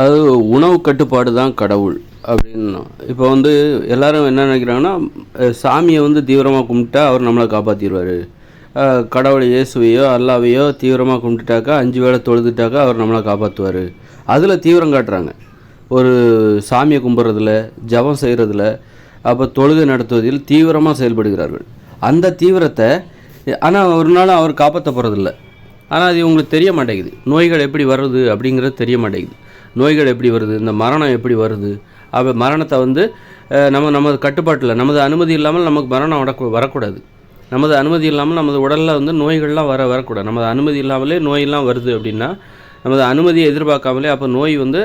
அது உணவு கட்டுப்பாடு தான் கடவுள் அப்படின்னா. இப்போ வந்து எல்லாரும் என்ன நினைக்கிறாங்கன்னா சாமியை வந்து தீவிரமாக கும்பிட்டா அவர் நம்மளை காப்பாற்றிடுவார் கடவுளை இயேசுவையோ அல்லாவையோ தீவிரமாக கும்பிட்டுட்டாக்கா அஞ்சு வேளை தொழுதுட்டாக்கா அவர் நம்மளை காப்பாற்றுவார் அதில் தீவிரம் காட்டுறாங்க. ஒரு சாமியை கும்பிட்றதுல ஜெபம் செய்கிறதுல அப்போ தொழுகை நடத்துவதில் தீவிரமாக செயல்படுகிறார்கள். அந்த தீவிரத்தை ஆனால் ஒரு நாள் அவர் காப்பாற்ற போகிறதில்ல ஆனால் அது இவங்களுக்கு தெரிய மாட்டேங்குது. நோய்கள் எப்படி வருது அப்படிங்கிறது தெரிய மாட்டேங்குது. நோய்கள் எப்படி வருது இந்த மரணம் எப்படி வருது? அப்போ மரணத்தை வந்து நம்ம நமது கட்டுப்பாட்டில் நமது அனுமதி இல்லாமல் நமக்கு மரணம் வர வரக்கூடாது. நமது அனுமதி இல்லாமல் நமது உடலில் வந்து நோய்கள்லாம் வர வரக்கூடாது. நமது அனுமதி இல்லாமலே நோயெல்லாம் வருது அப்படின்னா நமது அனுமதியை எதிர்பார்க்காமலே அப்போ நோய் வந்து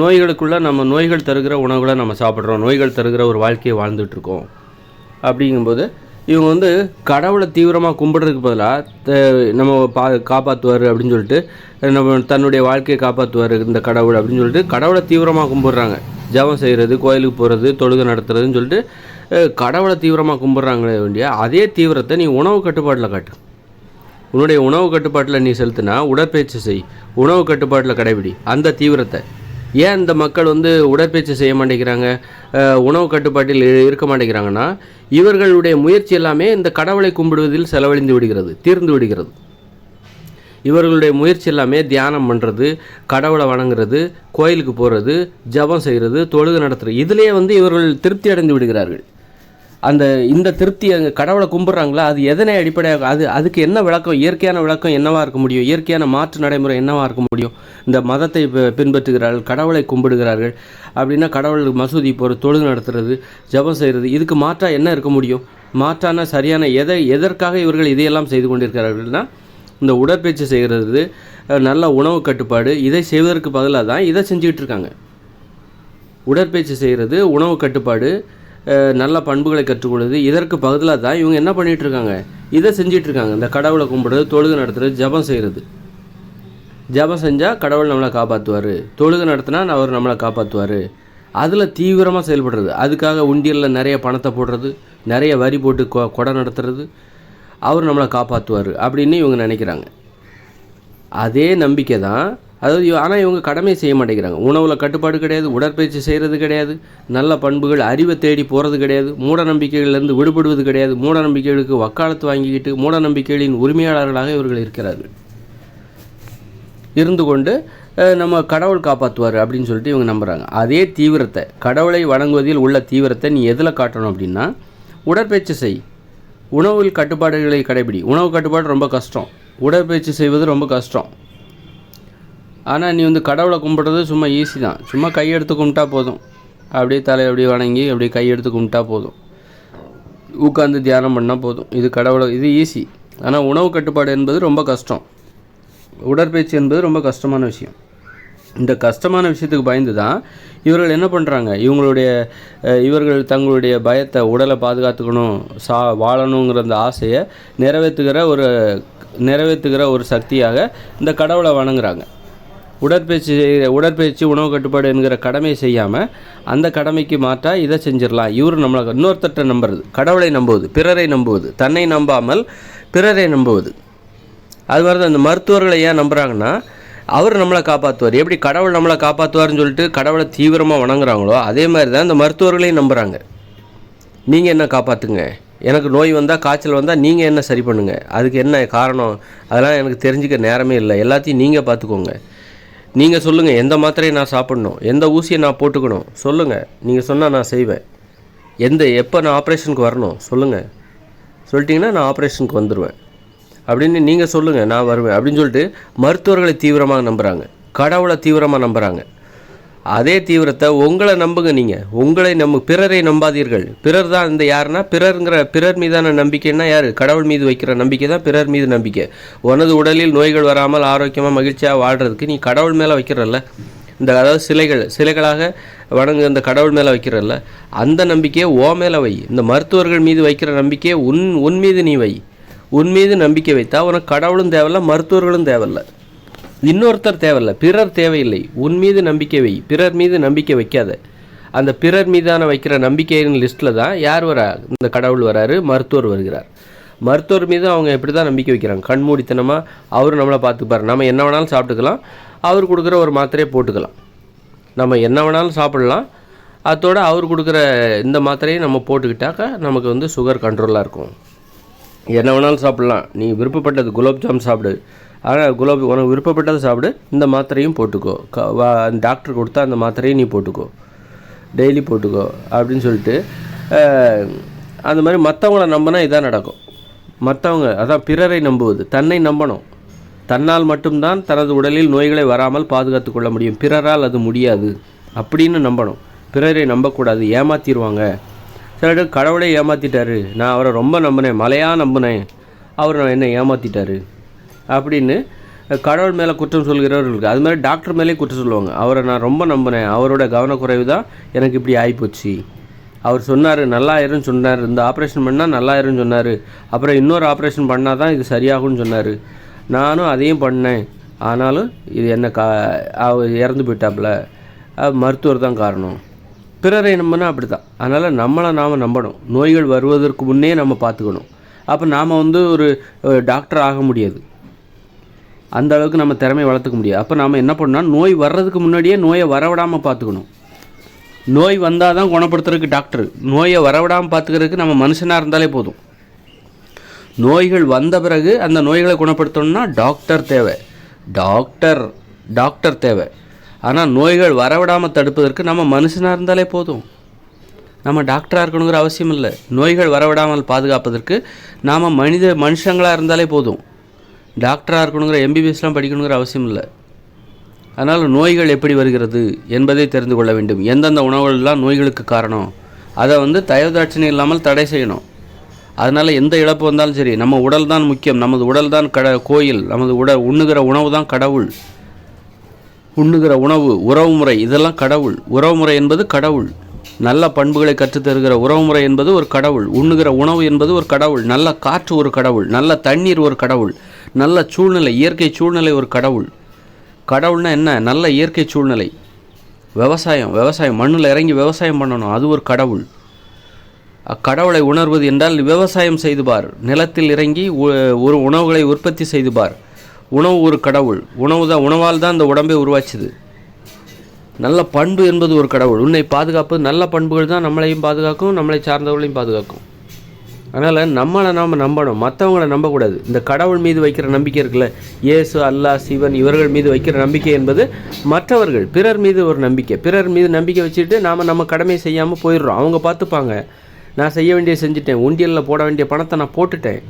நோய்களுக்குள்ளே நம்ம நோய்கள் தருகிற உணவுகளை நம்ம சாப்பிட்றோம். நோய்கள் தருகிற ஒரு வாழ்க்கையை வாழ்ந்துட்டுருக்கோம். அப்படிங்கும்போது இவங்க வந்து கடவுளை தீவிரமாக கும்பிட்றதுக்கு பதிலாக நம்ம பா காப்பாற்றுவார் அப்படின்னு சொல்லிட்டு நம்ம தன்னுடைய வாழ்க்கையை காப்பாற்றுவார் இந்த கடவுள் அப்படின்னு சொல்லிட்டு கடவுளை தீவிரமாக கும்பிட்றாங்க. ஜெபம் செய்கிறது கோயிலுக்கு போகிறது தொழுகை நடத்துறதுன்னு சொல்லிட்டு கடவுளை தீவிரமாக கும்பிட்றாங்களே வேண்டிய அதே தீவிரத்தை நீ உணவு கட்டுப்பாட்டில் காட்டு. உன்னுடைய உணவு கட்டுப்பாட்டில் நீ செலுத்தினா உடற்பயிற்சி செய். உணவு கட்டுப்பாட்டில் கடைபிடி. அந்த தீவிரத்தை. ஏன் இந்த மக்கள் வந்து உடற்பயிற்சி செய்ய மாட்டேங்கிறாங்க? உணவு கட்டுப்பாட்டில் இருக்க மாட்டேங்கிறாங்கன்னா இவர்களுடைய முயற்சி எல்லாமே இந்த கடவுளை கும்பிடுவதில் செலவழிந்து விடுகிறது தீர்ந்து விடுகிறது. இவர்களுடைய முயற்சி எல்லாமே தியானம் பண்ணுறது கடவுளை வணங்குறது கோயிலுக்கு போகிறது ஜெபம் செய்கிறது தொழுது நடத்துறது. இதிலே வந்து இவர்கள் திருப்தி அடைந்து விடுகிறார்கள். அந்த இந்த திருப்தி அங்கே கடவுளை கும்பிட்றாங்களா? அது எதனை அடிப்படையாக அது அதுக்கு என்ன விளக்கம் இயற்கையான விளக்கம் என்னவாக இருக்க முடியும்? இயற்கையான மாற்று நடைமுறை என்னவாக இருக்க முடியும்? இந்த மதத்தை பின்பற்றுகிறார்கள் கடவுளை கும்பிடுகிறார்கள் அப்படின்னா கடவுள் மசூதி போகிறது தொழுது நடத்துறது ஜெபம் செய்கிறது இதுக்கு மாற்றாக என்ன இருக்க முடியும்? மாற்றான சரியான எதை எதற்காக இவர்கள் இதையெல்லாம் செய்து கொண்டிருக்கிறார்கள்னா இந்த உடற்பயிற்சி செய்கிறது நல்ல உணவு கட்டுப்பாடு இதை செய்வதற்கு பதிலாக தான் இதை செஞ்சுக்கிட்டு இருக்காங்க. உடற்பயிற்சி செய்கிறது உணவு கட்டுப்பாடு நல்ல பண்புகளை கற்றுக்கொள்வது. இதற்கு பதிலாக தான் இவங்க என்ன பண்ணிகிட்ருக்காங்க இதை செஞ்சிகிட்ருக்காங்க இந்த கடவுளை கும்பிடுறது தொழுகு நடத்துறது ஜெபம் செய்கிறது ஜெபம் செஞ்சால் கடவுள் நம்மளை காப்பாற்றுவார் தொழுகை நடத்தினா அவர் நம்மளை காப்பாற்றுவார் அதில் தீவிரமாக செயல்படுறது. அதுக்காக உண்டியலில் நிறைய பணத்தை போடுறது நிறைய வரி போட்டு கொ கொடை நடத்துறது. அவர் நம்மளை காப்பாற்றுவார் அப்படின்னு இவங்க நினைக்கிறாங்க. அதே நம்பிக்கை தான் அதாவது ஆனால் இவங்க கடமை செய்ய மாட்டேங்கிறாங்க. உணவில் கட்டுப்பாடு கிடையாது உடற்பயிற்சி செய்கிறது கிடையாது நல்ல பண்புகள் அறிவை தேடி போகிறது கிடையாது மூட நம்பிக்கைகள்லேருந்து விடுபடுவது கிடையாது மூட நம்பிக்கைகளுக்கு வக்காலத்து வாங்கிக்கிட்டு மூட நம்பிக்கைகளின் உரிமையாளர்களாக இவர்கள் இருக்கிறார்கள். இருந்து கொண்டு நம்ம கடவுள் காப்பாற்றுவார் அப்படின்னு சொல்லிட்டு இவங்க நம்புகிறாங்க அதே தீவிரத்தை கடவுளை வணங்குவதில் உள்ள தீவிரத்தை நீ எதில் காட்டணும் அப்படின்னா உடற்பயிற்சி செய். உணவில் கட்டுப்பாடுகளை கடைபிடி. உணவு கட்டுப்பாடு ரொம்ப கஷ்டம். உடற்பயிற்சி செய்வது ரொம்ப கஷ்டம். ஆனால் நீ வந்து கடவுளை கும்பிட்றது சும்மா ஈஸி தான். சும்மா கையெடுத்து கும்பிட்டா போதும். அப்படியே தலை அப்படியே வணங்கி அப்படியே கையெடுத்து கும்பிட்டா போதும். உட்காந்து தியானம் பண்ணால் போதும். இது கடவுளை இது ஈஸி ஆனால் உணவு கட்டுப்பாடு என்பது ரொம்ப கஷ்டம். உடற்பயிற்சி என்பது ரொம்ப கஷ்டமான விஷயம். இந்த கஷ்டமான விஷயத்துக்கு பயந்து தான் இவர்கள் என்ன பண்ணுறாங்க இவங்களுடைய இவர்கள் தங்களுடைய பயத்தை உடலை பாதுகாத்துக்கணும் சா வாழணுங்கிற அந்த ஆசையை நிறைவேற்றுகிற ஒரு நிறைவேற்றுகிற ஒரு சக்தியாக இந்த கடவுளை வணங்குறாங்க. உடற்பயிற்சி செய்ய- உடற்பயிற்சி உணவு கட்டுப்பாடு என்கிற கடமையை செய்யாமல் அந்த கடமைக்கு மாற்றா இதை செஞ்சிடலாம். இவர் நம்மளை இன்னொருத்தட்ட நம்புறது கடவுளை நம்புவது பிறரை நம்புவது தன்னை நம்பாமல் பிறரை நம்புவது. அது மாதிரி தான் இந்த மருத்துவர்களை ஏன் நம்புகிறாங்கன்னா அவர் நம்மளை காப்பாற்றுவார் எப்படி கடவுள் நம்மளை காப்பாற்றுவார்னு சொல்லிட்டு கடவுளை தீவிரமாக வணங்குறாங்களோ அதே மாதிரி தான் இந்த மருத்துவர்களையும் நம்புகிறாங்க நீங்கள் என்ன காப்பாற்றுங்க எனக்கு நோய் வந்தால் காய்ச்சல் வந்தால் நீங்கள் என்ன சரி பண்ணுங்கள் அதுக்கு என்ன காரணம்? அதெல்லாம் எனக்கு தெரிஞ்சுக்க நேரமே இல்லை. எல்லாத்தையும் நீங்கள் பார்த்துக்கோங்க. நீங்கள் சொல்லுங்கள் எந்த மாத்திரையை நான் சாப்பிட்ணும் எந்த ஊசியை நான் போட்டுக்கணும் சொல்லுங்கள் நீங்கள் சொன்னால் நான் செய்வேன். எந்த எப்போ நான் ஆப்ரேஷனுக்கு வரணும் சொல்லுங்கள் சொல்லிட்டிங்கன்னா நான் ஆப்ரேஷனுக்கு வந்துடுவேன் அப்படின்னு நீங்கள் சொல்லுங்கள் நான் வருவேன். அப்படின்னு சொல்லிட்டு மருத்துவர்களை தீவிரமாக நம்புகிறாங்க கடவுளை தீவிரமாக நம்புகிறாங்க அதே தீவிரத்தை உங்களை நம்புங்க நீங்கள் உங்களை நம்பு பிறரை நம்பாதீர்கள். பிறர் தான் இந்த யாருன்னா பிறருங்கிற பிறர் மீதான நம்பிக்கைன்னா யார்? கடவுள் மீது வைக்கிற நம்பிக்கை தான் பிறர் மீது நம்பிக்கை. உனது உடலில் நோய்கள் வராமல் ஆரோக்கியமாக மகிழ்ச்சியாக வாழ்கிறதுக்கு நீ கடவுள் மேலே வைக்கிறல்ல. இந்த அதாவது சிலைகள் சிலைகளாக வணங்கு இந்த கடவுள் மேலே வைக்கிறல்ல. அந்த நம்பிக்கையை ஓ மேலே வை. இந்த மருத்துவர்கள் மீது வைக்கிற நம்பிக்கையை உன் உன் மீது நீ வை. உன் மீது நம்பிக்கை வைத்தா உனக்கு கடவுளும் தேவையில்ல மருத்துவர்களும் தேவையில்லை. இன்னொருத்தர் தேவையில்ல பிறர் தேவையில்லை. உன் மீது நம்பிக்கை வை. பிறர் மீது நம்பிக்கை வைக்காத. அந்த பிறர் மீதான வைக்கிற நம்பிக்கையின் லிஸ்ட்டில் தான் யார் வரா? இந்த கடவுள் வராரு மருத்துவர் வருகிறார். மருத்துவர் மீது அவங்க எப்படி தான் நம்பிக்கை வைக்கிறாங்க. கண்மூடித்தனமாக அவர் நம்மளை பார்த்துப்பார். நம்ம என்ன வேணாலும் சாப்பிட்டுக்கலாம். அவர் கொடுக்குற ஒரு மாத்திரையை போட்டுக்கலாம். நம்ம என்ன வேணாலும் சாப்பிட்லாம். அதோட அவர் கொடுக்குற இந்த மாத்திரையை நம்ம போட்டுக்கிட்டாக்கா நமக்கு வந்து சுகர் கண்ட்ரோலாக இருக்கும். என்ன வேணாலும் சாப்பிட்லாம். நீ விருப்பப்பட்டது குலோப்ஜாம் சாப்பிடு. ஆனால் குலாப் உனக்கு விருப்பப்பட்டதை சாப்பிடு. இந்த மாத்திரையும் போட்டுக்கோ. க வா டாக்டர் கொடுத்தா அந்த மாத்திரையும் நீ போட்டுக்கோ. டெய்லி போட்டுக்கோ அப்படின்னு சொல்லிட்டு அந்த மாதிரி மற்றவங்கள நம்பினா இதான் நடக்கும். மற்றவங்க அதான் பிறரை நம்புவது. தன்னை நம்பணும். தன்னால் மட்டும்தான் தனது உடலில் நோய்களை வராமல் பாதுகாத்து கொள்ள முடியும். பிறரால் அது முடியாது. அப்படின்னு நம்பணும். பிறரை நம்பக்கூடாது. ஏமாத்திடுவாங்க சில கடவுளை ஏமாற்றிட்டாரு நான் அவரை ரொம்ப நம்பினேன். மலையாக நம்பினேன். அவர் என்னை ஏமாற்றிட்டாரு அப்படின்னு கடவுள் மேலே குற்றம் சொல்கிறவர்களுக்கு அது மாதிரி டாக்டர் மேலே குற்றம் சொல்லுவாங்க. அவரை நான் ரொம்ப நம்பினேன் அவரோட கவனக்குறைவு தான் எனக்கு இப்படி ஆகிப்போச்சு அவர் சொன்னார் நல்லாயிருன்னு சொன்னார். இந்த ஆப்ரேஷன் பண்ணால் நல்லாயிருன்னு சொன்னார். அப்புறம் இன்னொரு ஆப்ரேஷன் பண்ணால் தான் இது சரியாகும்னு சொன்னார். நானும் அதையும் பண்ணேன். ஆனாலும் இது என்ன கா இறந்து போயிட்டாப்புல. மருத்துவர் தான் காரணம். பிறரை நம்பினா அப்படி தான் அதனால் நம்மளை நாம் நம்பணும். நோய்கள் வருவதற்கு முன்னே நம்ம பார்த்துக்கணும். அப்போ நாம் வந்து ஒரு டாக்டர் ஆக முடியாது. அந்த அளவுக்கு நம்ம திறமை வளர்த்துக்க முடியாது. அப்போ நாம் என்ன பண்ணால் நோய் வர்றதுக்கு முன்னாடியே நோயை வரவிடாமல் பார்த்துக்கணும். நோய் வந்தால் தான் குணப்படுத்துறதுக்கு டாக்டர் நோயை வரவிடாமல் பார்த்துக்கிறதுக்கு நம்ம மனுஷனாக இருந்தாலே போதும். நோய்கள் வந்த பிறகு அந்த நோய்களை குணப்படுத்தணும்னா டாக்டர் தேவை. டாக்டர் டாக்டர் தேவை. ஆனால் நோய்கள் வரவிடாமல் தடுப்பதற்கு நம்ம மனுஷனாக இருந்தாலே போதும். நம்ம டாக்டராக இருக்கணுங்கிற அவசியம் இல்லை. நோய்கள் வரவிடாமல் பாதுகாப்பதற்கு நாம் மனித மனுஷங்களாக இருந்தாலே போதும். டாக்டராக இருக்கணுங்கிற எம்பிபிஎஸ்லாம் படிக்கணுங்கிற அவசியம் இல்லை. அதனால் நோய்கள் எப்படி வருகிறது என்பதை தெரிந்து கொள்ள வேண்டும். எந்தெந்த உணவுகள்லாம் நோய்களுக்கு காரணம்? அதை வந்து தயவுதாட்சணை இல்லாமல் தடை செய்யணும். அதனால் எந்த இழப்பு வந்தாலும் சரி நம்ம உடல் தான் முக்கியம். நமது உடல் தான் கட கோயில். நமது உடல் உண்ணுகிற உணவு தான் கடவுள். உண்ணுகிற உணவு உறவுமுறை இதெல்லாம் கடவுள். உறவுமுறை என்பது கடவுள். நல்ல பண்புகளை கற்றுத்தருகிற உறவுமுறை என்பது ஒரு கடவுள். உண்ணுகிற உணவு என்பது ஒரு கடவுள். நல்ல காற்று ஒரு கடவுள். நல்ல தண்ணீர் ஒரு கடவுள். நல்ல சூழ்நிலை இயற்கை சூழ்நிலை ஒரு கடவுள். கடவுள்னா என்ன? நல்ல இயற்கை சூழ்நிலை. விவசாயம் விவசாயம் மண்ணில் இறங்கி விவசாயம் பண்ணணும். அது ஒரு கடவுள். அக்கடவுளை உணர்வது என்றால் விவசாயம் செய்து பார் நிலத்தில் இறங்கி ஒரு உணவுகளை உற்பத்தி செய்து பார் உணவு ஒரு கடவுள். உணவு தான் உணவால் தான் இந்த உடம்பை உருவாச்சுது. நல்ல பண்பு என்பது ஒரு கடவுள். உன்னை பாதுகாப்பு நல்ல பண்புகள் தான் நம்மளையும் பாதுகாக்கும் நம்மளை சார்ந்தவர்களையும் பாதுகாக்கும். அதனால் நம்மளை நாம் நம்பணும் மற்றவங்கள நம்பக்கூடாது. இந்த கடவுள் மீது வைக்கிற நம்பிக்கை இருக்குல்ல இயேசு அல்லாஹ் சிவன் இவர்கள் மீது வைக்கிற நம்பிக்கை என்பது மற்றவர்கள் பிறர் மீது ஒரு நம்பிக்கை. பிறர் மீது நம்பிக்கை வச்சுட்டு நாம் நம்ம கடமையை செய்யாமல் போயிடுறோம். அவங்க பார்த்துப்பாங்க நான் செய்ய வேண்டிய செஞ்சுட்டேன் உண்டியலில் போட வேண்டிய பணத்தை நான் போட்டுட்டேன்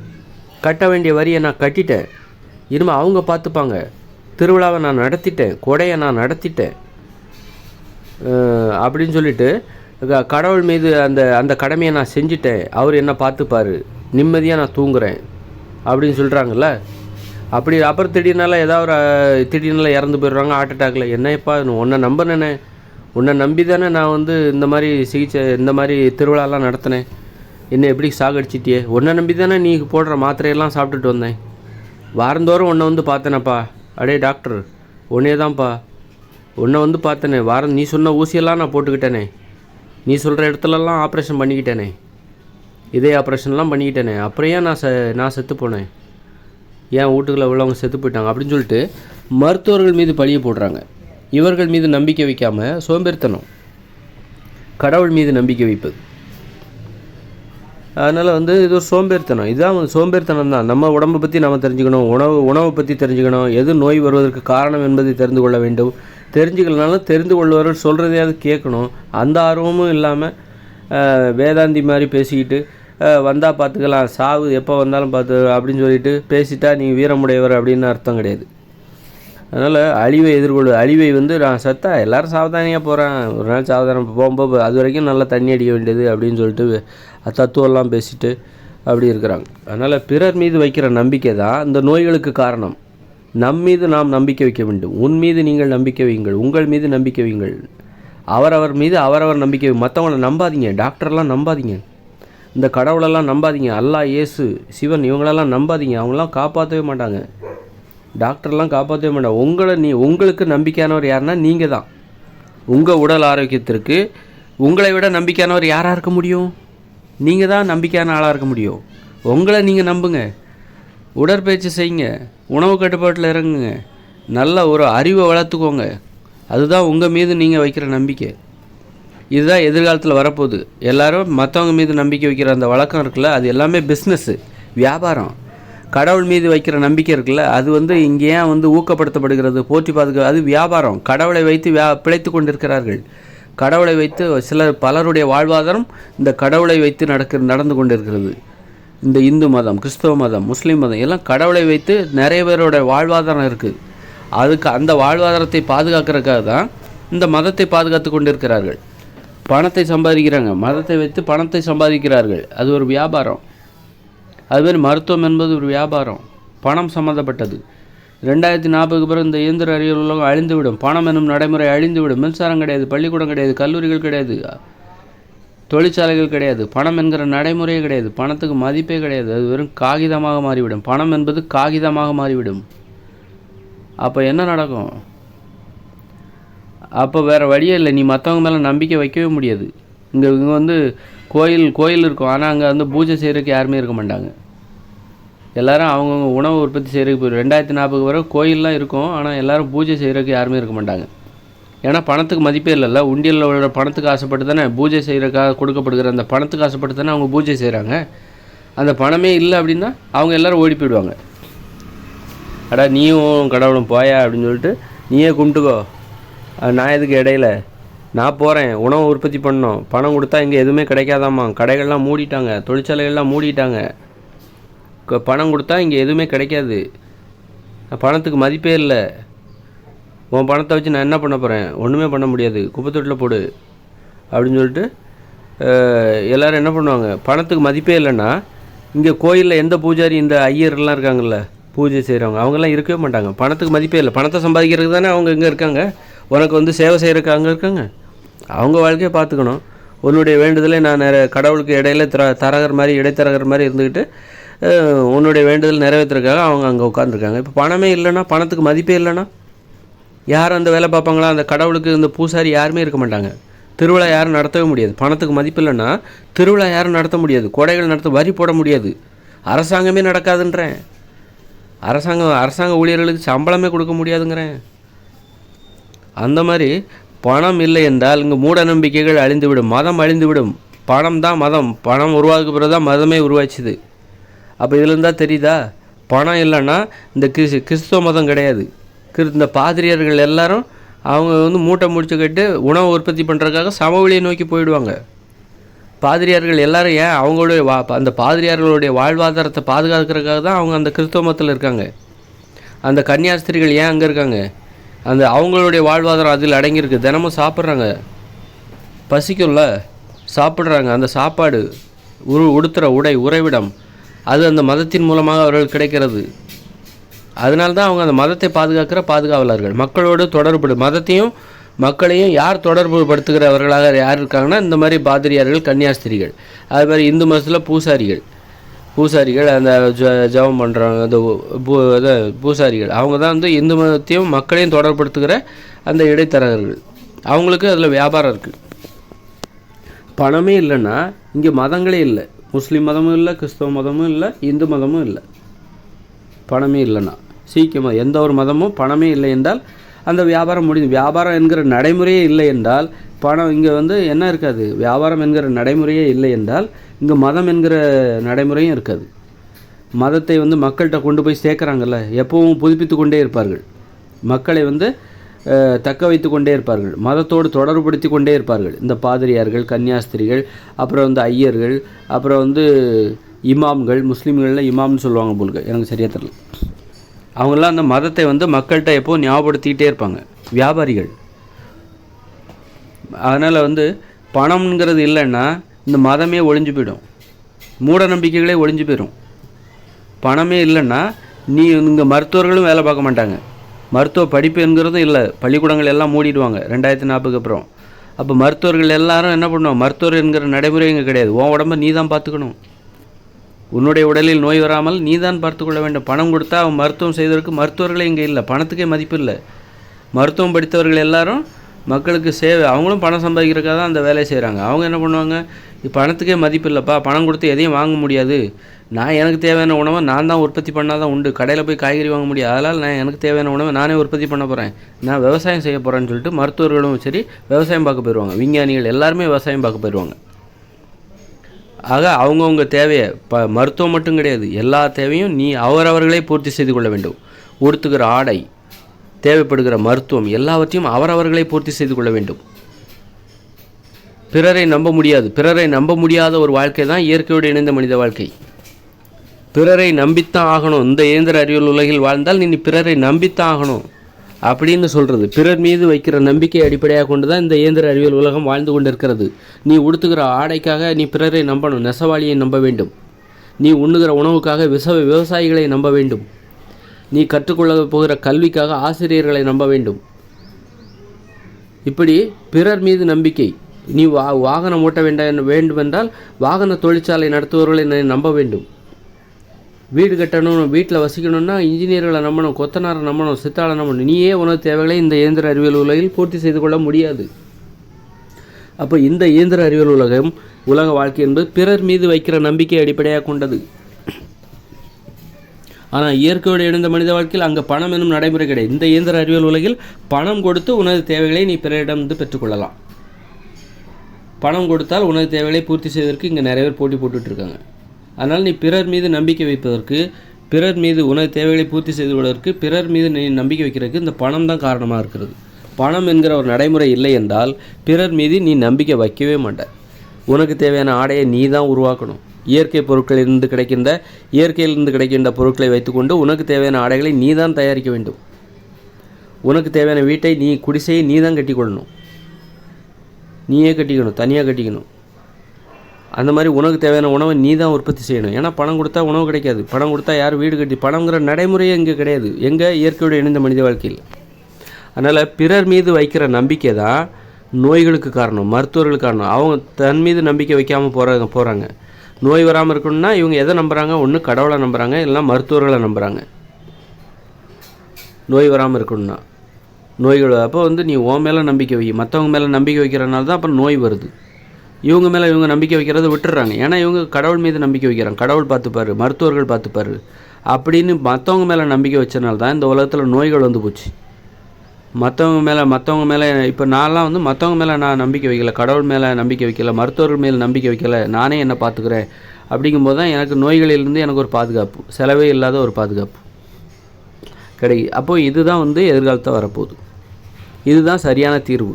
கட்ட வேண்டிய வரியை நான் கட்டிட்டேன். இனிமேல் அவங்க பார்த்துப்பாங்க திருவிழாவை நான் நடத்திட்டேன் கொடையை நான் நடத்திட்டேன். அப்படின்னு சொல்லிட்டு கடவுள் மீது அந்த அந்த கடமையை நான் செஞ்சுட்டேன். அவர் என்ன பார்த்துப்பார். நிம்மதியாக நான் தூங்குறேன். அப்படின்னு சொல்கிறாங்கல்ல அப்படி அப்புறம் திடீர்னால ஏதாவது ஒரு திடீர்னால இறந்து போயிடுறாங்க ஹார்ட் அட்டாக்ல என்னப்பா உன்னை நம்பினேனே. உன்னை நம்பி தானே நான் வந்து இந்த மாதிரி சிகிச்சை இந்த மாதிரி திருவிழாலாம் நடத்தினேன். என்னை எப்படி சாகடிச்சிட்டியே? உன்னை நம்பி தானே நீ போடுற மாத்திரையெல்லாம் சாப்பிட்டுட்டு வந்தேன். வாரந்தோறும் உன்னை வந்து பார்த்தேனப்பா. அடே டாக்டர் உன்னே தான்ப்பா உன்னை வந்து பார்த்தனே. வாரம் நீ சொன்ன ஊசியெல்லாம் நான் போட்டுக்கிட்டேனே. நீ சொல்கிற இடத்துலலாம் ஆப்ரேஷன் பண்ணிக்கிட்டேனே. இதே ஆப்ரேஷன்லாம் பண்ணிக்கிட்டேனே. அப்புறம் ஏன் நான் செ நான் செத்து போனேன்? ஏன் வீட்டுக்குள்ள உள்ளவங்க செத்து போயிட்டாங்க? அப்படின்னு சொல்லிட்டு மருத்துவர்கள் மீது பழியை போடுறாங்க. இவர்கள் மீது நம்பிக்கை வைக்காமல் சோம்பேறித்தனம். கடவுள் மீது நம்பிக்கை வைப்பது. அதனால் வந்து இது ஒரு சோம்பேறித்தனம். இதுதான் வந்து சோம்பேறித்தனம் தான். நம்ம உடம்பை பற்றி நம்ம தெரிஞ்சுக்கணும். உணவு உணவை பற்றி தெரிஞ்சுக்கணும். எது நோய் வருவதற்கு காரணம் என்பதை தெரிந்து கொள்ள வேண்டும். தெரிஞ்சுக்கலனாலும் தெரிந்து கொள்வார்கள் சொல்கிறதையாவது கேட்கணும். அந்த ஆர்வமும் இல்லாமல் வேதாந்தி மாதிரி பேசிக்கிட்டு வந்தால் பார்த்துக்கலாம் சாவு எப்போ வந்தாலும் பார்த்து அப்படின்னு சொல்லிட்டு பேசிட்டா நீ வீரமுடையவர் அப்படின்னு அர்த்தம் கிடையாது. அதனால் அழிவை எதிர்கொள்ளு அழிவை வந்து நான் சத்தா எல்லாரும் சாவதானியாக போகிறேன் ஒரு நாள் சாவதானம் போகும்போது அது வரைக்கும் நல்லா தண்ணி அடிக்க வேண்டியது அப்படின்னு சொல்லிட்டு தத்துவம்லாம் பேசிட்டு அப்படி இருக்கிறாங்க. அதனால் பிறர் மீது வைக்கிற நம்பிக்கை தான் இந்த நோய்களுக்கு காரணம். நம் மீது நாம் நம்பிக்கை வைக்க வேண்டும். உன் மீது நீங்கள் நம்பிக்கை வையுங்கள். உங்கள் மீது நம்பிக்கை வையுங்கள். அவரவர் மீது அவரவர் நம்பிக்கை வை- மற்றவங்கள நம்பாதீங்க. டாக்டர்லாம் நம்பாதீங்க. இந்த கடவுளெல்லாம் நம்பாதீங்க. அல்லாஹ் இயேசு சிவன் இவங்களெல்லாம் நம்பாதீங்க. அவங்களாம் காப்பாற்றவே மாட்டாங்க. டாக்டர்லாம் காப்பாற்றவே மாட்டாங்க உங்களை நீ உங்களுக்கு நம்பிக்கையானவர் யாருன்னா நீங்கள் தான். உங்கள் உடல் ஆரோக்கியத்திற்கு உங்களை விட நம்பிக்கையானவர் யாராக இருக்க முடியும்? நீங்கள் தான் நம்பிக்கையான ஆளாக இருக்க முடியும். உங்களை நீங்கள் நம்புங்க. உடற்பயிற்சி செய்யுங்க. உணவு கட்டுப்பாட்டில் இறங்குங்க. நல்ல ஒரு அறிவை வளர்த்துக்கோங்க. அதுதான் உங்கள் மீது நீங்கள் வைக்கிற நம்பிக்கை. இதுதான் எதிர்காலத்தில் வரப்போகுது. எல்லாரும் மற்றவங்க மீது நம்பிக்கை வைக்கிற அந்த வழக்கம் இருக்குல்ல அது எல்லாமே பிஸ்னஸ்ஸு வியாபாரம். கடவுள் மீது வைக்கிற நம்பிக்கை இருக்குல்ல அது வந்து இங்கே ஏன் வந்து ஊக்கப்படுத்தப்படுகிறது போற்றி பாதுகா அது வியாபாரம். கடவுளை வைத்து வியா பிழைத்து கொண்டிருக்கிறார்கள். கடவுளை வைத்து சிலர் பலருடைய வாழ்வாதாரம் இந்த கடவுளை வைத்து நடக்க நடந்து கொண்டிருக்கிறது. இந்த இந்து மதம் கிறிஸ்தவ மதம் முஸ்லீம் மதம் எல்லாம் கடவுளை வைத்து நிறைய பேரோட வாழ்வாதாரம் இருக்குது அதுக்கு அந்த வாழ்வாதாரத்தை பாதுகாக்கிறதுக்காக தான் இந்த மதத்தை பாதுகாத்து கொண்டிருக்கிறார்கள். பணத்தை சம்பாதிக்கிறாங்க. மதத்தை வைத்து பணத்தை சம்பாதிக்கிறார்கள். அது ஒரு வியாபாரம். அதுமாரி மருத்துவம் என்பது ஒரு வியாபாரம். பணம் சம்மந்தப்பட்டது ரெண்டாயிரத்தி நாற்பதுக்கு பிறகு இந்த இயந்திர அறிவியல் உலகம் அழிந்துவிடும். பணம் என்னும் நடைமுறை அழிந்துவிடும். மின்சாரம் கிடையாது பள்ளிக்கூடம் கிடையாது கல்லூரிகள் கிடையாது. தொழிற்சாலைகள் கிடையாது. பணம் என்கிற நடைமுறையே கிடையாது. பணத்துக்கு மதிப்பே கிடையாது. அது வெறும் காகிதமாக மாறிவிடும். பணம் என்பது காகிதமாக மாறிவிடும். அப்போ என்ன நடக்கும்? அப்போ வேறு வழியே இல்லை. நீ மற்றவங்க மேலே நம்பிக்கை வைக்கவே முடியாது. இங்கே இங்கே வந்து கோயில் கோயில் இருக்கும். ஆனால் அங்கே வந்து பூஜை செய்கிறதுக்கு யாருமே இருக்க மாட்டாங்க. எல்லோரும் அவங்கவுங்க உணவு உற்பத்தி செய்கிறதுக்கு போய் ரெண்டாயிரத்தி நாற்பது வரை கோயிலெலாம் இருக்கும். ஆனால் எல்லோரும் பூஜை செய்கிறதுக்கு யாருமே இருக்க மாட்டாங்க. ஏன்னா பணத்துக்கு மதிப்பே இல்லைல்ல. உண்டியலில் உள்ள பணத்துக்கு ஆசைப்பட்டு தானே பூஜை செய்கிறக்காக கொடுக்கப்படுகிற அந்த பணத்துக்கு ஆசைப்பட்டு தானே அவங்க பூஜை செய்கிறாங்க அந்த பணமே இல்லை அப்படின்னா அவங்க எல்லாரும் ஓடி போயிடுவாங்க. அடா நீயும் கடவுளும் போயா அப்படின்னு சொல்லிட்டு நீயே கும்பிட்டுக்கோ. நான் எதுக்கு இடையில? நான் போகிறேன் உணவு உற்பத்தி பண்ணோம் பணம் கொடுத்தா இங்கே எதுவுமே கிடைக்காதாம்மா. கடைகள்லாம் மூடிட்டாங்க. தொழிற்சாலைகள்லாம் மூடிட்டாங்க. பணம் கொடுத்தா இங்கே எதுவுமே கிடைக்காது. பணத்துக்கு மதிப்பே இல்லை. உன் பணத்தை வச்சு நான் என்ன பண்ண போகிறேன் ஒன்றுமே பண்ண முடியாது. குப்பைத்தொட்டில் போடு. அப்படின்னு சொல்லிட்டு எல்லோரும் என்ன பண்ணுவாங்க? பணத்துக்கு மதிப்பே இல்லைன்னா இங்கே கோயிலில் எந்த பூஜாரி இந்த ஐயர்லாம் இருக்காங்கல்ல பூஜை செய்கிறவங்க அவங்கெல்லாம் இருக்கவே மாட்டாங்க. பணத்துக்கு மதிப்பே இல்லை. பணத்தை சம்பாதிக்கிறதுக்கு தானே அவங்க இங்கே இருக்காங்க? உனக்கு வந்து சேவை செய்கிறதுக்கு அங்கே இருக்காங்க? அவங்க வாழ்க்கையை பார்த்துக்கணும். உன்னுடைய வேண்டுதலே நான் நிறைய கடவுளுக்கு இடையில தர தரகர் மாதிரி இடைத்தரகர் மாதிரி இருந்துக்கிட்டு உன்னுடைய வேண்டுதல் நிறைவேற்றுறதுக்காக அவங்க அங்கே உட்காந்துருக்காங்க இப்போ பணமே இல்லைன்னா பணத்துக்கு மதிப்பே இல்லைன்னா யார் அந்த வேலை பார்ப்பாங்களா? அந்த கடவுளுக்கு இந்த பூசாரி யாருமே இருக்க மாட்டாங்க. திருவிழா யாரும் நடத்தவே முடியாது. பணத்துக்கு மதிப்பு இல்லைன்னா திருவிழா யாரும் நடத்த முடியாது. கொடைகள் நடத்த வரி போட முடியாது. அரசாங்கமே நடக்காதுன்றேன். அரசாங்கம் அரசாங்க ஊழியர்களுக்கு சம்பளமே கொடுக்க முடியாதுங்கிறேன். அந்த மாதிரி பணம் இல்லை என்றால் இங்கே மூட நம்பிக்கைகள் அழிந்துவிடும். மதம் அழிந்துவிடும். பணம் தான் மதம். பணம் உருவாக்கு பிறகு தான் மதமே உருவாச்சுது. அப்போ இதுலேருந்து இருந்தால் தெரியுதா? பணம் இல்லைன்னா இந்த கிறிஸ் கிறிஸ்துவ மதம் கிடையாது. கிறிஸ் இந்த பாதிரியார்கள் எல்லாரும் அவங்க வந்து மூட்டை முடிச்சு கட்டு உணவு உற்பத்தி பண்ணுறதுக்காக சமவெளியை நோக்கி போயிடுவாங்க. பாதிரியார்கள் எல்லாரும் ஏன் அவங்களுடைய வா அந்த பாதிரியார்களுடைய வாழ்வாதாரத்தை பாதுகாக்கிறதுக்காக தான் அவங்க அந்த கிறிஸ்தவ மதத்தில் இருக்காங்க. அந்த கன்னியாஸ்திரிகள் ஏன் அங்கே இருக்காங்க? அந்த அவங்களுடைய வாழ்வாதாரம் அதில் அடங்கியிருக்கு. தினமும் சாப்பிட்றாங்க. பசிக்கும்ல? சாப்பிட்றாங்க. அந்த சாப்பாடு உரு உடுத்துகிற உடை உறைவிடம் அது அந்த மதத்தின் மூலமாக அவர்கள் கிடைக்கிறது. அதனால தான் அவங்க அந்த மதத்தை பாதுகாக்கிற பாதுகாவலர்கள். மக்களோடு தொடர்பு மதத்தையும் மக்களையும் யார் தொடர்பு படுத்துகிறவர்களாக யார் இருக்காங்கன்னா இந்த மாதிரி பாதிரியார்கள் கன்னியாஸ்திரிகள். அது மாதிரி இந்து மதத்தில் பூசாரிகள். பூசாரிகள் அந்த ஜ ஜபம் பண்ணுறவங்க அந்த பூ இது பூசாரிகள். அவங்க தான் வந்து இந்து மதத்தையும் மக்களையும் தொடர்படுத்துகிற அந்த இடைத்தரகர்கள். அவங்களுக்கு அதில் வியாபாரம் இருக்குது பணமே இல்லைன்னா இங்கே மதங்களே இல்லை. முஸ்லீம் மதமும் இல்லை கிறிஸ்தவ மதமும் இல்லை இந்து மதமும் இல்லை. பணமே இல்லைன்னா. சீக்கிய எந்த ஒரு மதமும் பணமே இல்லை என்றால் அந்த வியாபாரம் முடிஞ்சு வியாபாரம் என்கிற நடைமுறையே இல்லை என்றால் பணம் இங்கே வந்து என்ன இருக்காது? வியாபாரம் என்கிற நடைமுறையே இல்லை என்றால் இங்கே மதம் என்கிற நடைமுறையும் இருக்காது. மதத்தை வந்து மக்கள்கிட்ட கொண்டு போய் சேர்க்குறாங்கல்ல எப்பவும் புதுப்பித்து கொண்டே இருப்பார்கள். மக்களை வந்து தக்க வைத்து கொண்டே இருப்பார்கள். மதத்தோடு தொடர்புபடுத்தி கொண்டே இருப்பார்கள். இந்த பாதிரியார்கள் கன்னியாஸ்திரிகள் அப்புறம் வந்து ஐயர்கள் அப்புறம் வந்து இமாம்கள் முஸ்லீம்களில் இமாம்னு சொல்லுவாங்க போலுக்கு. எனக்கு சரியாக தெரியல. அவங்களாம் அந்த மதத்தை வந்து மக்கள்கிட்ட எப்போ ஞாபகப்படுத்திக்கிட்டே இருப்பாங்க. வியாபாரிகள். அதனால் வந்து பணம்ங்கிறது இல்லைன்னா இந்த மதமே ஒழிஞ்சு போயிடும். மூட நம்பிக்கைகளே ஒழிஞ்சு போயிடும். பணமே இல்லைன்னா நீ இங்கே மருத்துவர்களும் வேலை பார்க்க மாட்டாங்க. மருத்துவ படிப்புங்கிறதும் இல்லை. பள்ளிக்கூடங்கள் எல்லாம் மூடிடுவாங்க ரெண்டாயிரத்தி நாற்பதுக்கு அப்புறம். அப்போ மருத்துவர்கள் எல்லாரும் என்ன பண்ணுவாங்க? மருத்துவர் என்கிற நடைமுறை இங்கே கிடையாது. உன் உடம்ப நீ தான் பார்த்துக்கணும். உன்னுடைய உடலில் நோய் வராமல் நீ தான் பார்த்துக்கொள்ள வேண்டும். பணம் கொடுத்தா அவன் மருத்துவம் செய்வதற்கு மருத்துவர்களே இங்கே இல்லை. பணத்துக்கே மதிப்பு இல்லை. மருத்துவம் படித்தவர்கள் எல்லாரும் மக்களுக்கு சேவை அவங்களும் பணம் சம்பாதிக்கிறக்காக தான் அந்த வேலையை செய்கிறாங்க அவங்க என்ன பண்ணுவாங்க? இப்போ பணத்துக்கே மதிப்பு இல்லைப்பா. பணம் கொடுத்து எதையும் வாங்க முடியாது. நான் எனக்கு தேவையான உணவை நான் தான் உற்பத்தி பண்ணால் தான் உண்டு. கடையில் போய் காய்கறி வாங்க முடியாது. அதனால் நான் எனக்கு தேவையான உணவை நானே உற்பத்தி பண்ண போகிறேன் நான் விவசாயம் செய்ய போகிறேன்னு சொல்லிட்டு மருத்துவர்களும் சரி விவசாயம் பார்க்க போயிடுவாங்க விஞ்ஞானிகள் எல்லாருமே விவசாயம் பார்க்க போயிடுவாங்க ஆக அவங்கவுங்க தேவையை ப மருத்துவம் மட்டும் கிடையாது எல்லா தேவையும் நீ அவரவர்களே பூர்த்தி செய்து கொள்ள வேண்டும். உடுத்துகிற ஆடை தேவைப்படுகிற மருத்துவம் எல்லாவற்றையும் அவரவர்களை பூர்த்தி செய்து கொள்ள வேண்டும். பிறரை நம்ப முடியாது. பிறரை நம்ப முடியாத ஒரு வாழ்க்கை தான் இயற்கையோடு இணைந்த மனித வாழ்க்கை. பிறரை நம்பித்தான் ஆகணும். இந்த இயந்திர அறிவியல் உலகில் வாழ்ந்தால் நீ பிறரை நம்பித்தான் ஆகணும். அப்படின்னு சொல்கிறது பிறர் மீது வைக்கிற நம்பிக்கை அடிப்படையாக கொண்டு தான் இந்த இயந்திர அறிவியல் உலகம் வாழ்ந்து கொண்டிருக்கிறது. நீ உடுத்துகிற ஆடைக்காக நீ பிறரை நம்பணும் நெசவாளியை நம்ப வேண்டும். நீ உண்ணுகிற உணவுக்காக விச விவசாயிகளை நம்ப வேண்டும். நீ கற்றுக்கொள்ள போகிற கல்விக்காக ஆசிரியர்களை நம்ப வேண்டும். இப்படி பிறர் மீது நம்பிக்கை. நீ வா வாகனம் ஓட்ட வேண்ட வேண்டுமென்றால் வாகன தொழிற்சாலை நடத்துபவர்களை நம்ப வேண்டும். வீடு கட்டணும் வீட்டில் வசிக்கணும்னா இன்ஜினியர்களை நம்பணும் கொத்தனாரை நம்பணும் சித்தாளை நம்பணும். நீயே உனது தேவைகளை இந்த இயந்திர அறிவியல் உலகில் பூர்த்தி செய்து கொள்ள முடியாது. அப்போ இந்த இயந்திர அறிவியல் உலகம் உலக வாழ்க்கை என்பது பிறர் மீது வைக்கிற நம்பிக்கை அடிப்படையாக கொண்டது. ஆனால் இயற்கையோடு இணைந்த மனித வாழ்க்கையில் அங்கே பணம் என்னும் நடைமுறை கிடையாது. இந்த இயந்திர அறிவியல் உலகில் பணம் கொடுத்து உனது தேவைகளை நீ பிறரிடம் வந்து பெற்றுக்கொள்ளலாம் பணம் கொடுத்தால் உனது தேவைகளை பூர்த்தி செய்வதற்கு இங்கே நிறைய பேர் போட்டி போட்டுட்டு இருக்காங்க. அதனால் நீ பிறர் மீது நம்பிக்கை வைப்பதற்கு பிறர் மீது உனது தேவைகளை பூர்த்தி செய்து கொள்வதற்கு பிறர் மீது நீ நம்பிக்கை வைக்கிறதுக்கு இந்த பணம் தான் காரணமாக இருக்கிறது. பணம் என்கிற ஒரு நடைமுறை இல்லை என்றால் பிறர் மீது நீ நம்பிக்கை வைக்கவே மாட்ட. உனக்கு தேவையான ஆடையை நீ தான் உருவாக்கணும். இயற்கை பொருட்களிலிருந்து கிடைக்கின்ற இயற்கையிலிருந்து கிடைக்கின்ற பொருட்களை வைத்துக்கொண்டு உனக்கு தேவையான ஆடைகளை நீ தான் தயாரிக்க வேண்டும். உனக்கு தேவையான வீட்டை நீ குடிசையை நீ தான் கட்டிக்கொள்ளணும். நீயே கட்டிக்கணும் தனியாக கட்டிக்கணும். அந்த மாதிரி உனக்கு தேவையான உணவை நீ தான் உற்பத்தி செய்யணும். ஏன்னா பணம் கொடுத்தா உணவு கிடைக்காது. பணம் கொடுத்தா யார் வீடு கட்டி பணங்கிற நடைமுறையே இங்கே கிடையாது. எங்கே இயற்கையோடு இணைந்த மனித வாழ்க்கையில். அதனால் பிறர் மீது வைக்கிற நம்பிக்கை தான் நோய்களுக்கு காரணம் மருத்துவர்களுக்கு காரணம். அவங்க தன் மீது நம்பிக்கை வைக்காமல் போகிறாங்க போகிறாங்க நோய் வராமல் இருக்கணும்னா இவங்க எதை நம்புகிறாங்க ஒன்று கடவுளை நம்புகிறாங்க இல்லைன்னா மருத்துவர்களை நம்புகிறாங்க நோய் வராமல் இருக்கணும்னா. நோய்கள் அப்போ வந்து நீ ஓ மேலே நம்பிக்கை வை. மற்றவங்க மேலே நம்பிக்கை வைக்கிறனால தான் அப்புறம் நோய் வருது. இவங்க மேலே இவங்க நம்பிக்கை வைக்கிறத விட்டுறாங்க ஏன்னா இவங்க கடவுள் மீது நம்பிக்கை வைக்கிறாங்க. கடவுள் பார்த்துப்பாரு மருத்துவர்கள் பார்த்துப்பார். அப்படின்னு மற்றவங்க மேலே நம்பிக்கை வச்சனால தான் இந்த உலகத்தில் நோய்கள் வந்து போச்சு. மற்றவங்க மேலே மற்றவங்க மேலே இப்போ நான்லாம் வந்து மற்றவங்க மேலே நான் நம்பிக்கை வைக்கல கடவுள் மேலே நம்பிக்கை வைக்கல மருத்துவர்கள் மேலே நம்பிக்கை வைக்கல நானே என்ன பார்த்துக்கிறேன்? அப்படிங்கும்போது தான் எனக்கு நோய்களிலிருந்து எனக்கு ஒரு பாதுகாப்பு செலவே இல்லாத ஒரு பாதுகாப்பு. கிடைக்கு அப்போது இதுதான் வந்து எதிர்காலத்தை வரப்போகுது. இதுதான் சரியான தீர்வு.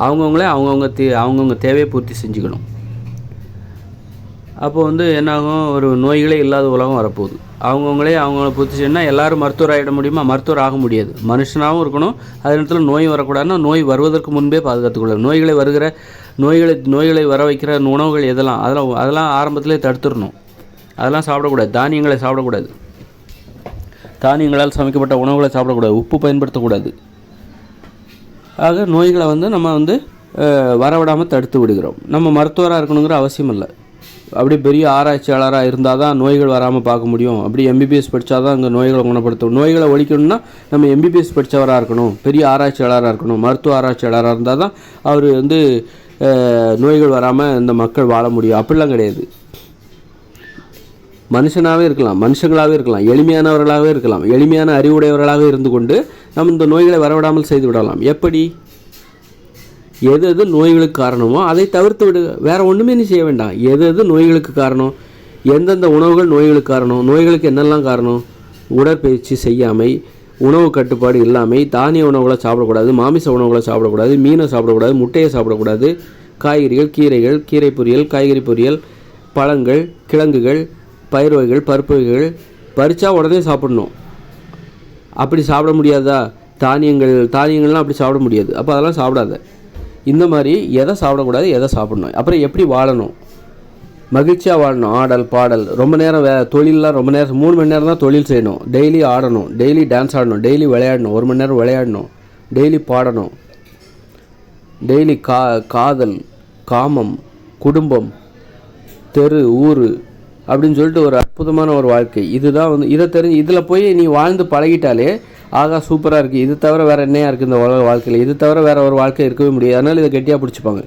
அவங்கவுங்களே அவங்கவுங்க தே அவங்கவுங்க தேவையை பூர்த்தி செஞ்சுக்கணும். அப்போ வந்து என்னாகும்? ஒரு நோய்களே இல்லாத உலகம் வரப்போகுது. அவங்கவுங்களே அவங்கள பூர்த்தி செய்யணும்னா எல்லோரும் மருத்துவர் ஆகிட முடியுமா? மருத்துவர் ஆக முடியாது. மனுஷனாகவும் இருக்கணும். அதே நேரத்தில் நோய் வரக்கூடாதுன்னா நோய் வருவதற்கு முன்பே பாதுகாத்துக்கொள்ள நோய்களை வருகிற நோய்களை நோய்களை வர வைக்கிற உணவுகள் எதெல்லாம்? அதெல்லாம் அதெல்லாம் ஆரம்பத்திலே தடுத்துடணும். அதெல்லாம் சாப்பிடக்கூடாது. தானியங்களை சாப்பிடக்கூடாது. தானியங்களால் சமைக்கப்பட்ட உணவுகளை சாப்பிடக்கூடாது. உப்பு பயன்படுத்தக்கூடாது. ஆக நோய்களை வந்து நம்ம வந்து வரவிடாமல் தடுத்து விடுகிறோம். நம்ம மருத்துவராக இருக்கணுங்கிற அவசியம் இல்லை. அப்படி பெரிய ஆராய்ச்சியாளராக இருந்தால் தான் நோய்கள் வராமல் பார்க்க முடியும். அப்படி எம்பிபிஎஸ் படித்தா தான் அங்கே நோய்களை குணப்படுத்தும் நோய்களை ஒழிக்கணும்னா நம்ம எம்பிபிஎஸ் படித்தவராக இருக்கணும். பெரிய ஆராய்ச்சியாளராக இருக்கணும். மருத்துவ ஆராய்ச்சியாளராக இருந்தால் தான் அவர் வந்து நோய்கள் வராமல் இந்த மக்கள் வாழ முடியும். அப்படிலாம் கிடையாது. மனுஷனாகவே இருக்கலாம் மனுஷங்களாகவே இருக்கலாம் எளிமையானவர்களாகவே இருக்கலாம் எளிமையான அறிவுடையவர்களாக இருந்து கொண்டு நம்ம இந்த நோய்களை வரவிடாமல் செய்து விடலாம். எப்படி? எது எது நோய்களுக்கு காரணமோ அதை தவிர்த்து விடு. வேறு ஒன்றுமே நீ செய்ய வேண்டாம். எது எது நோய்களுக்கு காரணம்? எந்தெந்த உணவுகள் நோய்களுக்கு காரணம்? நோய்களுக்கு என்னெல்லாம் காரணம்? உடற்பயிற்சி செய்யாமை உணவு கட்டுப்பாடு இல்லாமல் தானிய உணவுகளை சாப்பிடக்கூடாது மாமிச உணவுகளை சாப்பிடக்கூடாது மீனை சாப்பிடக்கூடாது முட்டையை சாப்பிடக்கூடாது காய்கறிகள் கீரைகள் கீரை பொரியல் காய்கறி பொரியல் பழங்கள் கிழங்குகள் பயிர் வகைகள் பருப்பு வகைகள் பறித்தா உடனே சாப்பிடணும். அப்படி சாப்பிட முடியாதா? தானியங்கள் தானியங்கள்லாம் அப்படி சாப்பிட முடியாது. அப்போ அதெல்லாம் சாப்பிடாத. இந்த மாதிரி எதை சாப்பிடக்கூடாது எதை சாப்பிடணும்? அப்புறம் எப்படி வாழணும்? மகிழ்ச்சியாக வாழணும். ஆடல் பாடல். ரொம்ப நேரம் வே தொழிலெலாம் ரொம்ப நேரம் மூணு மணி நேரம் தான் தொழில் செய்யணும். டெய்லி ஆடணும். டெய்லி டான்ஸ் ஆடணும். டெய்லி விளையாடணும். ஒரு மணி நேரம் விளையாடணும். டெய்லி பாடணும். டெய்லி கா காதல் காமம் குடும்பம் தெரு ஊர் அப்படின்னு சொல்லிட்டு ஒரு அற்புதமான ஒரு வாழ்க்கை. இதுதான் வந்து இதை தெரிஞ்சு இதில் போய் நீ வாழ்ந்து பழகிட்டாலே ஆகா சூப்பராக இருக்குது இது தவிர வேறு என்னையா இருக்குது இந்த உலக வாழ்க்கையில்? இது தவிர வேறு ஒரு வாழ்க்கை இருக்கவே முடியாது. அதனால் இதை கெட்டியாக பிடிச்சிப்பாங்க.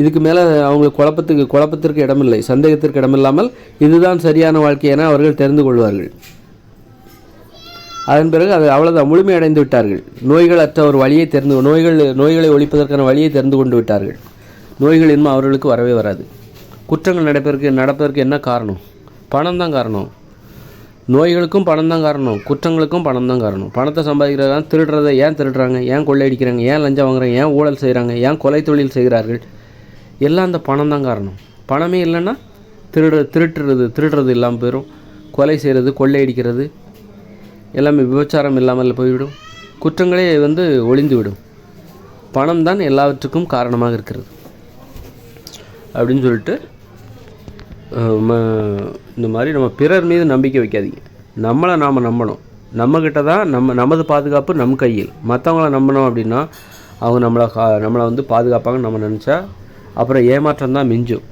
இதுக்கு மேலே அவங்களுக்கு குழப்பத்துக்கு குழப்பத்திற்கு இடமில்லை. சந்தேகத்திற்கு இடமில்லாமல் இதுதான் சரியான வாழ்க்கை என அவர்கள் தெரிந்து கொள்வார்கள். அதன் பிறகு அது அவ்வளோதான் முழுமை அடைந்து விட்டார்கள். நோய்கள் அற்ற ஒரு வழியை தெரிந்து நோய்கள் நோய்களை ஒழிப்பதற்கான வழியை தெரிந்து கொண்டு விட்டார்கள். நோய்கள் இன்னும் அவர்களுக்கு வரவே வராது. குற்றங்கள் நடப்பதற்கு நடப்பதற்கு என்ன காரணம்? பணம் தான் காரணம். நோய்களுக்கும் பணம் தான் காரணம். குற்றங்களுக்கும் பணம் தான் காரணம். பணத்தை சம்பாதிக்கிறதா திருடுறதை ஏன் திருடுறாங்க? ஏன் கொள்ளையடிக்கிறாங்க? ஏன் லஞ்சம் வாங்குறாங்க? ஏன் ஊழல் செய்கிறாங்க ஏன் கொலை தொழில் செய்கிறார்கள்? எல்லாம் அந்த பணம் தான் காரணம். பணமே இல்லைன்னா திருடு திருட்டுறது திருடுறது இல்லாமல் போயிடும் கொலை செய்கிறது கொள்ளையடிக்கிறது எல்லாமே விபச்சாரம் இல்லாமல் போய்விடும். குற்றங்களே வந்து ஒளிந்து விடும் பணம் தான் எல்லாவற்றுக்கும் காரணமாக இருக்கிறது. அப்படின்னு சொல்லிட்டு இந்த மாதிரி நம்ம பிறர் மீது நம்பிக்கை வைக்காதீங்க. நம்மளை நாம் நம்பணும். நம்மக்கிட்ட தான் நம்ம நமது பாதுகாப்பு நம் கையில். மற்றவங்கள நம்பினோம் அப்படின்னா அவங்க நம்மளை கா நம்மளை வந்து பாதுகாப்பாங்கன்னு நம்ம நினச்சா அப்புறம் ஏமாற்றம் தான் மிஞ்சும்.